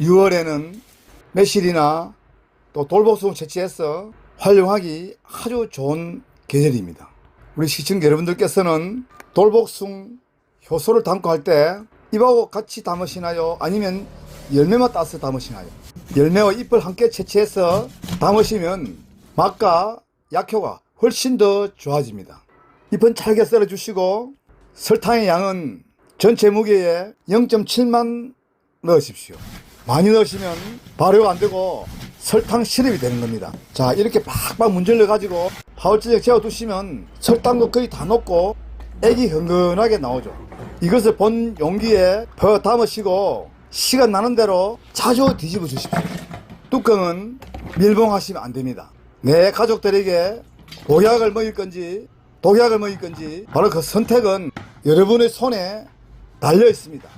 6월에는 매실이나 또 돌복숭 채취해서 활용하기 아주 좋은 계절입니다. 우리 시청 여러분들께서는 돌복숭 효소를 담고 할때 잎하고 같이 담으시나요? 아니면 열매만 따서 담으시나요? 열매와 잎을 함께 채취해서 담으시면 맛과 약효가 훨씬 더 좋아집니다. 잎은 잘게 썰어주시고 설탕의 양은 전체 무게의 0.7만 넣으십시오. 많이 넣으시면 발효가 안 되고 설탕 시럽이 되는 겁니다. 자, 이렇게 팍팍 문질러 가지고 파우치에 재워 두시면 설탕도 거의 다 녹고 액이 흥건하게 나오죠. 이것을 본 용기에 더 담으시고 시간 나는 대로 자주 뒤집어 주십시오. 뚜껑은 밀봉하시면 안 됩니다. 내 가족들에게 독약을 먹일 건지 독약을 먹일 건지 바로 그 선택은 여러분의 손에 달려 있습니다.